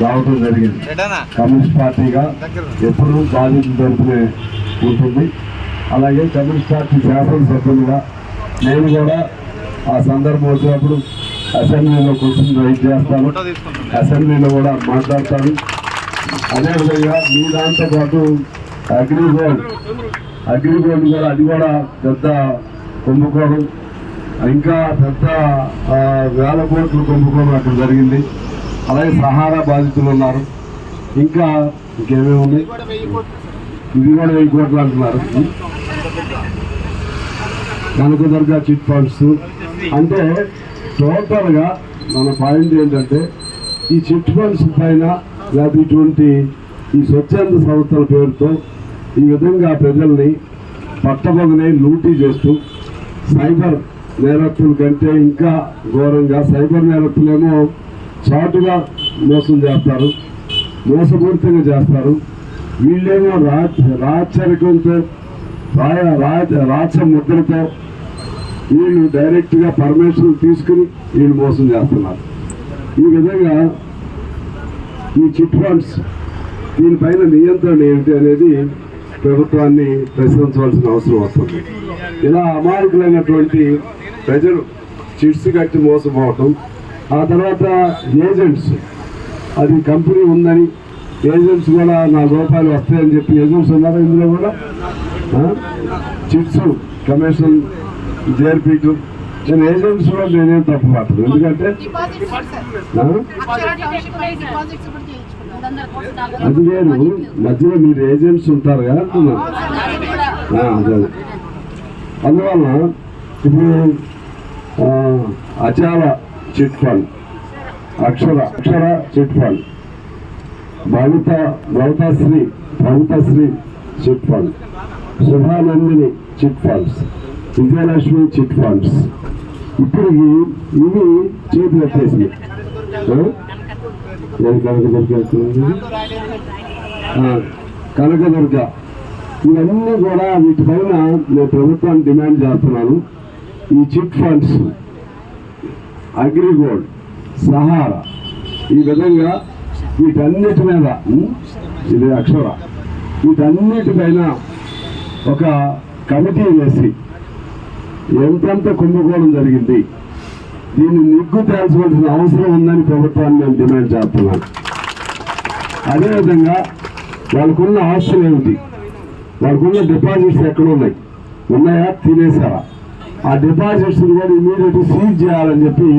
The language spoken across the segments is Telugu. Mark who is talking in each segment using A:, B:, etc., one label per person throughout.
A: రావడం జరిగింది. కమ్యూనిస్ట్ పార్టీగా ఎప్పుడూ బాధితుల తరపునే ఉంటుంది. అలాగే కమ్యూనిస్ట్ పార్టీ శాసనసభ్యులుగా నేను కూడా ఆ సందర్భం వచ్చినప్పుడు అసెంబ్లీలో కూర్చొని రైట్ చేస్తాను. అసెంబ్లీలో కూడా మాట్లాడతాను. అదేవిధంగా మీ దాంతో పాటు అగ్రిగోల్డ్ అగ్రిగోల్డ్ కూడా అది కూడా పెద్ద కుంభకోణం. ఇంకా పెద్ద వేల కోట్లు కుంభకోణం అక్కడ జరిగింది. అలాగే సహారా బాధితులు ఉన్నారు. ఇంకా ఇంకేమేమి ఉన్నాయి? ఇది కూడా వెయ్యి కోట్లు అంటున్నారు. Kanakadurga chit funds. అంటే టోటల్గా మన పాయింట్ ఏంటంటే ఈ చిట్ ఫండ్స్ పైన లేదా ఇటువంటి ఈ స్వచ్ఛంద సంస్థల పేరుతో ఈ విధంగా ప్రజల్ని పట్టబొగనే లూటీ చేస్తూ సైబర్ నేరస్తుల కంటే ఇంకా ఘోరంగా సైబర్ నేరస్తులేమో చాటుగా మోసం చేస్తారు మోసపూరితంగా చేస్తారు. వీళ్ళేమో రా రాచరికంతో రాయ రాజ రాచ ముద్రతో వీళ్ళు డైరెక్ట్గా పర్మిషన్ తీసుకుని వీళ్ళు మోసం చేస్తున్నారు. ఈ విధంగా ఈ చిట్ ఫండ్స్ దీనిపైన నియంత్రణ ఏమిటి అనేది ప్రభుత్వాన్ని ప్రశ్నించవలసిన అవసరం వస్తుంది. ఇలా అమాయకులైనటువంటి ప్రజలు చిట్స్ కట్టి మోసపోవటం ఆ తర్వాత ఏజెంట్స్ అది కంపెనీ ఉందని ఏజెంట్స్ కూడా నా రూపాయలు వస్తాయని చెప్పి ఏజెంట్స్ ఉన్నారా ఇందులో కూడా? చిట్స్ కమిషన్ జేర్పీటు నేను ఏజెంట్స్ కూడా నేనేం తప్పు పట్టదు ఎందుకంటే అది లేదు. మధ్యలో మీరు ఏజెంట్స్ ఉంటారు కదా అదే. అందువల్ల ఇప్పుడు ఆ, Achala chit fund. Akshara Akshara chit fund. Bhavita Bhavitashri Bhavitashri chit fund. Shubhanandini chit funds. Vijayalakshmi chit funds. ఇప్పుడు ఇవి చేతులు ఎత్తేసి నేను కనకదుర్గ ఇవన్నీ కూడా వీటిపైన నేను ప్రభుత్వాన్ని డిమాండ్ చేస్తున్నాను. ఈ చిట్ ఫండ్స్. అగ్రిగోల్డ్ సహారా. ఈ విధంగా వీటన్నిటి మీద ఇది అక్షర. వీటన్నిటిపైన ఒక కమిటీ వేసి ఎంతంత కుంభకోణం జరిగింది దీన్ని నిగ్గు తేల్చవలసిన అవసరం ఉందని ప్రభుత్వాన్ని నేను డిమాండ్ చేస్తున్నాను. అదేవిధంగా వాళ్ళకున్న ఆస్తులు ఏమిటి? వాళ్ళకున్న డిపాజిట్స్ ఎక్కడ ఉన్నాయి? ఉన్నాయా తినేసారా ఆ డిపాజిట్స్ కూడా ఇమీడియట్ సీజ్ చేయాలని చెప్పి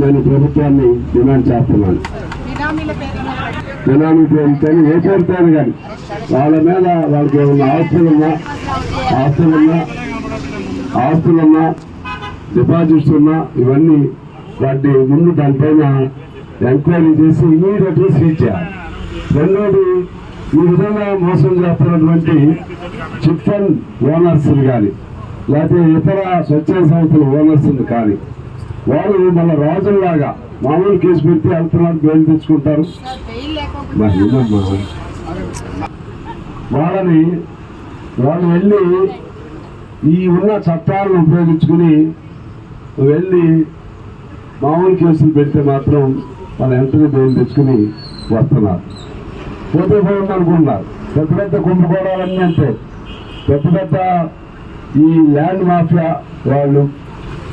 A: నేను ప్రభుత్వాన్ని డిమాండ్ చేస్తున్నాను.
B: బినామీల పేరు మీద పెట్టి
A: బినామీ పేరుతోని ఏ పేరుతోని కానీ వాళ్ళ మీద వాళ్ళకి ఏమన్నా ఆస్తులున్నా ఆస్తులున్నా ఆస్తులున్నా డిపాజిట్స్ ఉన్నా ఇవన్నీ వాటి ముందు దానిపైన ఎంక్వైరీ చేసి ఇమీడియట్గా సీజ్ చేయాలి. రెండోది ఈ విధంగా మోసం చేస్తున్నటువంటి చిట్ ఫండ్ ఓనర్స్ కానీ లేకపోతే ఇతర స్వచ్ఛంద సంస్థలు ఓనర్స్ని కానీ వాళ్ళు మన రాజుల్లాగా మామూలు కేసు పెడితే వెళ్తున్నారు బెయిల్ తెచ్చుకుంటారు. వాళ్ళని వాళ్ళు వెళ్ళి ఈ ఉన్న చట్టాలను ఉపయోగించుకుని వెళ్ళి మామూలు కేసులు పెడితే మాత్రం వాళ్ళు వెంటనే బెయిల్ తెచ్చుకుని వస్తున్నారు. పోతే పోయింది అనుకున్నారు పెద్ద పెద్ద కుంభకోణాలన్నీ అంటే పెద్ద పెద్ద ఈ ల్యాండ్ మాఫియా వాళ్ళు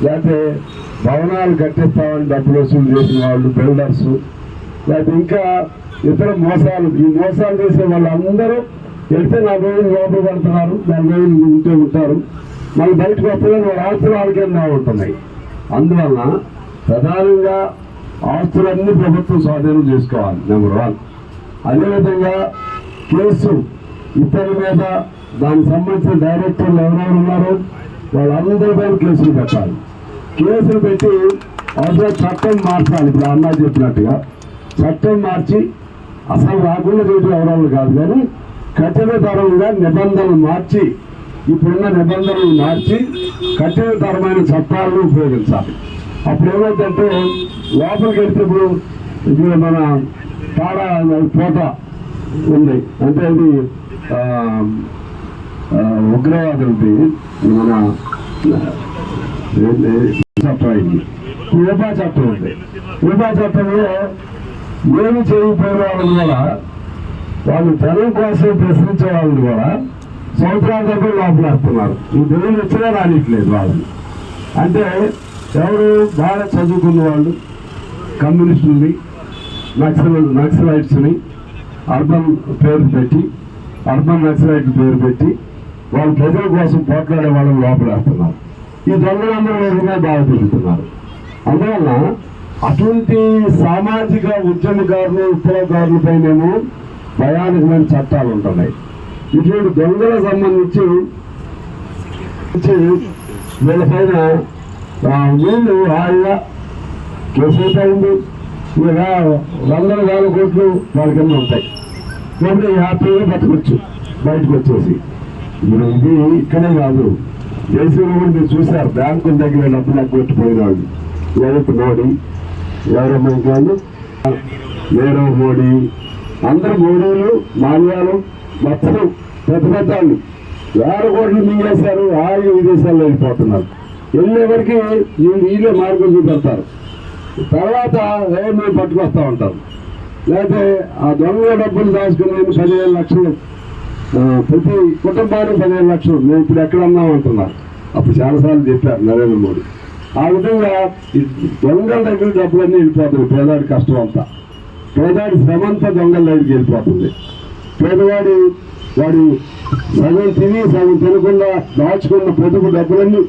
A: లేకపోతే భవనాలు కట్టిస్తామని డబ్బులు వసూలు చేసిన వాళ్ళు బిల్డర్స్ లేకపోతే ఇంకా ఇతర మోసాలు ఈ మోసాలు చేసే వాళ్ళందరూ వెళ్తే నలభై వేలు లోపల పడుతున్నారు నలభై వేలు ఉంటే ఉంటారు. మళ్ళీ బయటకు వస్తే వాళ్ళ ఆస్తులు వాళ్ళకే ఉంటున్నాయి. అందువలన ప్రధానంగా ఆస్తులన్నీ ప్రభుత్వం స్వాధీనం చేసుకోవాలి నెంబర్ వన్ అదేవిధంగా కేసు ఇతరుల మీద దానికి సంబంధించిన డైరెక్టర్లు ఎవరెవరు ఉన్నారో వాళ్ళందరిపైన కేసులు పెట్టాలి. కేసులు పెట్టి అవసరం చట్టం మార్చాలి. ఇప్పుడు అన్నా చెప్పినట్టుగా చట్టం మార్చి అసలు రాకుండా చేయడం ఎవరెవరు కాదు కానీ కఠినతరంగా నిబంధనలు మార్చి ఇప్పుడున్న నిబంధనలు మార్చి కఠినతరమైన చట్టాలను ఉపయోగించాలి. అప్పుడు ఏమైందంటే లోపలికి వెళ్తే ఇప్పుడు మన తాడ కోట ఉంది. అంటే ఇది ఉగ్రవాదులది మన చట్టం అయింది ఉపా చట్టం ఉంది. ఉపా చట్టంలో ఏమి చేయకపోయిన వాళ్ళని కూడా వాళ్ళు జనం కోసం ప్రశ్నించే వాళ్ళని కూడా సంవత్సరాల దగ్గర లోపలేస్తున్నారు ఈ దేవుడు వచ్చినా రానిట్లేదు వాళ్ళు అంటే ఎవరు బాగా చదువుకున్న వాళ్ళు? కమ్యూనిస్టుల్ని నక్సల్ నక్సలైట్స్ని అర్బన్ పేరు పెట్టి అర్బన్ నక్సలైట్ పేరు పెట్టి వాళ్ళ ప్రజల కోసం పోట్లాడే వాళ్ళని లోపలేస్తున్నారు. ఈ దొంగలందరూ విధంగా బాగా పెరుగుతున్నారు అందువల్ల అటువంటి సామాజిక ఉద్యమకారులు విప్లవకారుల పైనేమో భయానకమైన చట్టాలు ఉంటున్నాయి. ఇటువంటి దొంగలకు సంబంధించి వీళ్ళపైన వీళ్ళు హాయిగా కేసు అయిపోయింది ఇక వందల వేల కోట్లు వాళ్ళ కింద ఉంటాయి. కాబట్టి హ్యాపీగా బతకొచ్చు బయటకు వచ్చేసి ఇప్పుడు ఇది ఇక్కడే కాదు. దేశంలో కూడా మీరు చూసారు బ్యాంకుల దగ్గర డబ్బులు ఎగ్గొట్టిపోయిన వాళ్ళు మోడీ? ఎవరమ్మా ఇంకాను నీరవ్ మోడీ అందరు మోడీలు మాన్యాలు మొత్తం పెద్ద పెద్ద వేల కోట్లు మింగేశారు ఆగి విదేశాల్లో వెళ్ళిపోతున్నారు. వెళ్ళేవరకు వీళ్ళే మార్గం చూపెడతారు. తర్వాత ఏ మేము పట్టుకొస్తా ఉంటారు. లేకపోతే ఆ దొంగ డబ్బులు దాచుకుని పదిహేను లక్షలు ప్రతి కుటుంబానికి పదిహేను లక్షలు. మేము ఇప్పుడు ఎక్కడ ఉన్నాం అంటున్నారు. అప్పుడు చాలాసార్లు చెప్పారు నరేంద్ర మోడీ. ఆ విధంగా దొంగల దగ్గర డబ్బులన్నీ వెళ్ళిపోతుంది. పేదవాడి కష్టం అంతా. పేదవాడి శ్రమంతా దొంగల దగ్గరికి వెళ్ళిపోతుంది. పేదవాడు వాడు సగం తిని సగం తినకుండా దాచుకున్న పొదుపు డబ్బులన్నీ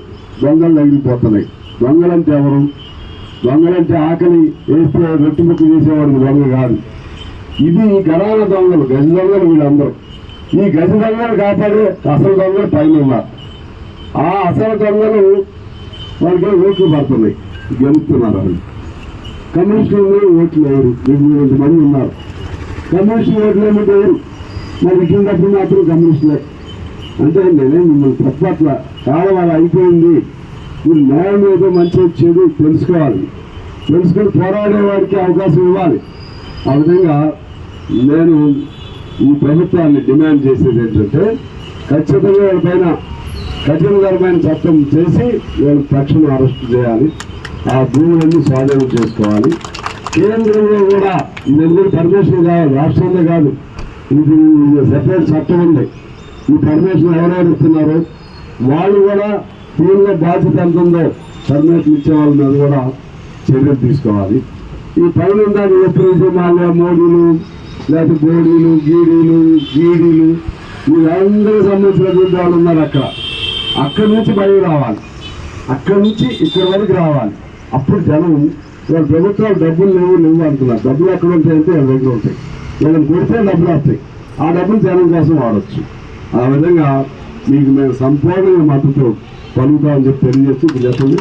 A: దొంగల దగ్గరికి పోతున్నాయి. దొంగలంటే ఎవరు? దొంగలంటే ఆకలి వేస్తే రొట్టి ముక్కు చేసేవాడు దొంగ కాదు. ఇది గణాల దొంగలు గజ దొంగలు వీళ్ళందరూ. ఈ గజ దొంగలు కాపాడే అసలు దొంగలు పైన ఉన్నారు ఆ అసలు దొంగలు వాళ్ళకి ఓట్లు పడుతున్నాయి. గెలుస్తున్నారు వాళ్ళు కమ్యూనిస్టులు ఓట్లు లేరు ఎనిమిది మంది ఉన్నారు. కమ్యూనిస్టులు ఓట్లు ఏమి లేరు మరి ఇచ్చినప్పుడు మాత్రం కమ్యూనిస్టులే. అంటే నేనే మిమ్మల్ని తప్పట్ల కాలం అలా అయిపోయింది. మీరు న్యాయం ఏదో మంచి చెడు తెలుసుకోవాలి. తెలుసుకొని పోరాడే వారికి అవకాశం ఇవ్వాలి. ఆ విధంగా నేను ఈ ప్రభుత్వాన్ని డిమాండ్ చేసేది ఏంటంటే ఖచ్చితంగా వీళ్ళపైన కఠినతరమైన చట్టం చేసి వీళ్ళు తక్షణం అరెస్ట్ చేయాలి. ఆ భూములన్నీ స్వాధీనం చేసుకోవాలి. కేంద్రంలో కూడా ఇది పర్మిషన్ కాదు రాష్ట్రంలో కాదు. ఇది సెపరేట్ చట్టం ఉంది. ఈ పర్మిషన్ ఎవరెవరు ఇస్తున్నారు? వాళ్ళు కూడా దీనిలో బాధ్యత ఎంత ఉందో పర్మిషన్ ఇచ్చే వాళ్ళ మీద కూడా చర్యలు తీసుకోవాలి. ఈ పైన ఉండాలి ఎప్పుడు? మాల్య మోడీలు లేకపోతే బోడీలు గీడీలు గీడీలు వీళ్ళందరూ సంబంధించిన వాళ్ళు ఉన్నారు అక్కడ. అక్కడి నుంచి బయట రావాలి. అక్కడి నుంచి ఇక్కడి వరకు రావాలి. అప్పుడు జనం వాళ్ళ ప్రభుత్వాలు డబ్బులు లేవు లేవు అంటున్నారు డబ్బులు ఎక్కడ ఉంటాయంటే వాళ్ళ దగ్గర ఉంటాయి. వీళ్ళని కొడితే డబ్బులు వస్తాయి. ఆ డబ్బులు జనం కోసం వాడచ్చు. ఆ విధంగా మీకు మేము సంపూర్ణంగా మద్దతు పలుకుతామని చెప్పి తెలియజేస్తూ ఇప్పుడు చెప్పండి.